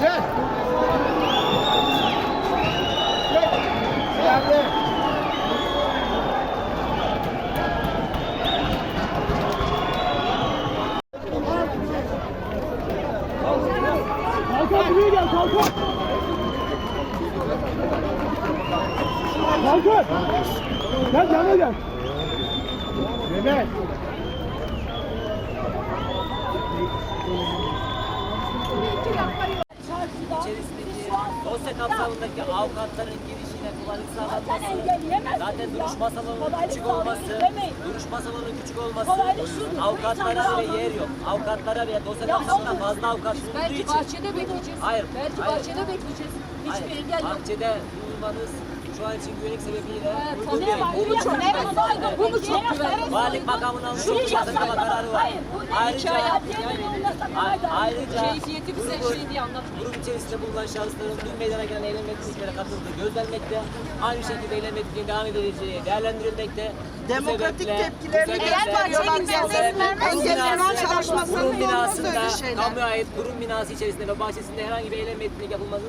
Gel. Kalkan buraya gel kalkan. Kalkan. Gel yana gel. Mehmet. içerisindeki dosya kapsamındaki avukatların girişine kolaylık sağlanması, zaten duruşma salonunun küçük olması, duruşma salonunun küçük olması, avukatlara bile yer yok. Avukatlara bile dosya Ya kapsamında fazla avukat bulunduğu Belki için. bahçede bekleyeceğiz. Hayır, Belki hayır. bahçede bekleyeceğiz. Hiçbir engel yok. bahçede bulunmanız şu an için güvenlik sebebiyle uygun değil. Bu mu çok Evet, güvenli? Bu mu çok güvenli? Valilik Şunu yasakama yapsak- kararı var. Ayrıca, ayrıca Keyfiyeti bize şey diye anlatmıyor. Grup içerisinde bulunan şahısların dün meydana gelen eylem etkinliklere katıldığı gözlenmekte. Aynı şekilde eylem etkinliği devam edileceği değerlendirilmekte. Demokratik tepkilerini gösteriyorlar. Kurum olmaz binasında, kamuya ait kurum binası içerisinde ve bahçesinde herhangi bir eylem etkinlik yapılması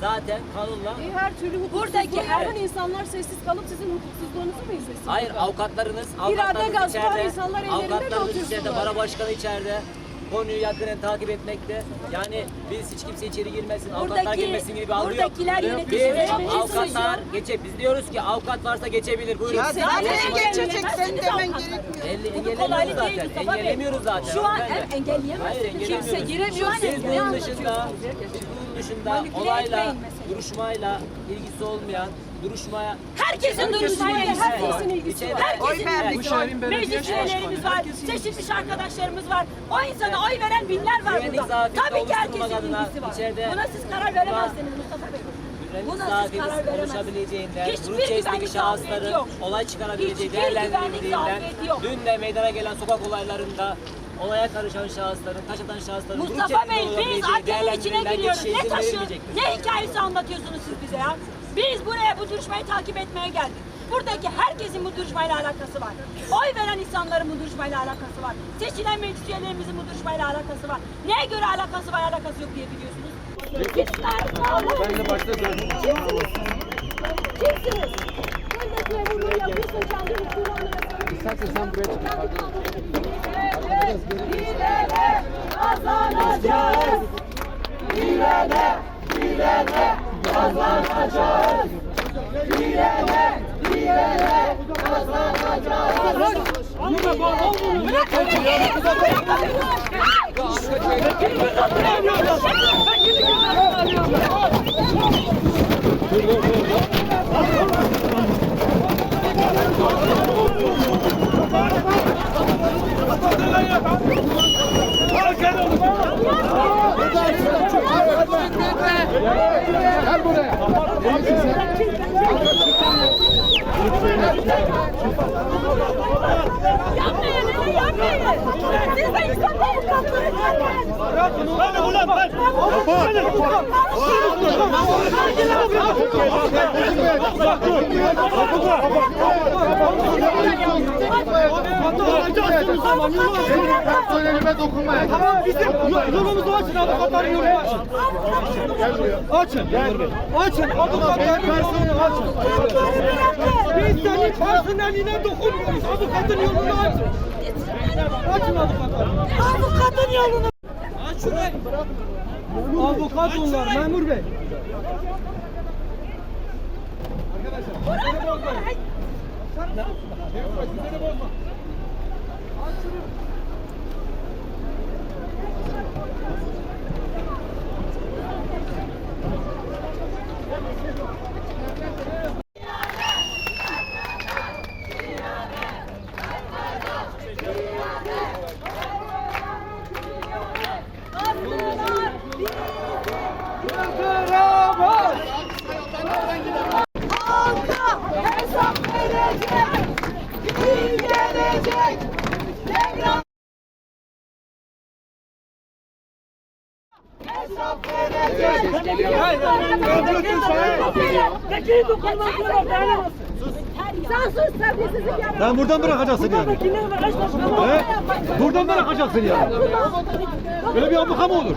zaten kanunla E, her türlü Buradaki her- yapan insanlar sessiz kalıp sizin hukuksuzluğunuzu mu izlesin? Hayır avukatlarınız, İrade avukatlarınız gazı var, içeride, insanlar avukatlarınız içeride, bara başkanı içeride. Konuyu yakinen takip etmekte. Yani biz hiç kimse içeri girmesin, avukatlar Buradaki- girmesin gibi bir algı yok. buradakiler Biz yöneticilerin avukatlar geçe biz diyoruz ki avukat varsa geçebilir. Buyurun. Ya zaten geçecek sen demen gerekmiyor. Engellemiyoruz zaten. Engellemiyoruz zaten. Şu an. Hayır, engellemiyoruz. Kimse giremiyor. Siz Ne bunun dışında, bunun dışında olayla, duruşmayla ilgisi olmayan, duruşmaya Herkesin duruşmayla herkesin ilgisi var. Herkesin ilgisi var. Meclis üyelerimiz var. Seçilmiş arkadaşlarımız var. O insana oy veren binler var burada. Tabii ki herkesin ilgisi var. Buna siz karar veremezsiniz Mustafa Bey. Buna siz karar Hiçbir grup içerisindeki şahısların olay çıkarabileceği değerlendirildiğinden, dün de meydana gelen sokak olaylarında olaya karışan şahısların, taş atan şahısların Mustafa Bey biz adliyenin içine giriyoruz. Ne taşı, ne hikayesi anlatıyorsunuz siz bize ya? Biz buraya bu duruşmayı takip etmeye geldik. Buradaki herkesin bu duruşmayla alakası var. Oy veren insanların bu duruşmayla alakası var. Seçilen meclis üyelerimizin bu duruşmayla alakası var. Neye göre alakası var, alakası yok diye biliyorsunuz. Ben de başta Kimsiniz? Devlet memurluğu yapıyorsun kendi hukukunu anlayasın. İstersen sen buraya çık. Bilerek kazanacağız. Gel buraya. Neyse sen. Yapmayın, yapmayın. Siz de insan avukatları gelmeyin. Benim personelime dokunma. Tamam Bizim yolumuzu açın avukatların yolunu açın. Açın. Açın avukatların yolunu açın. Senin personeline dokunmuyoruz. Avukatın yolunu açın. Açın avukatları. Avukatın yolunu Aç şurayı. Avukat onlar memur bey. halka ya. Sen buradan bırakacaksın yani. He? Buradan bırakacaksın yani. Böyle bir abuka mı olur?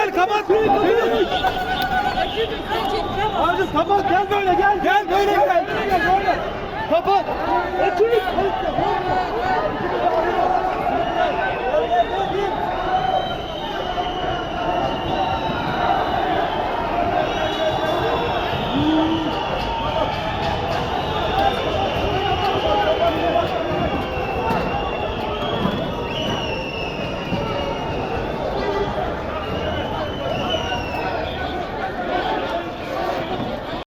gel kapat. Abicim kapat gel böyle gel. Gel böyle gel. Böyle. Kapat.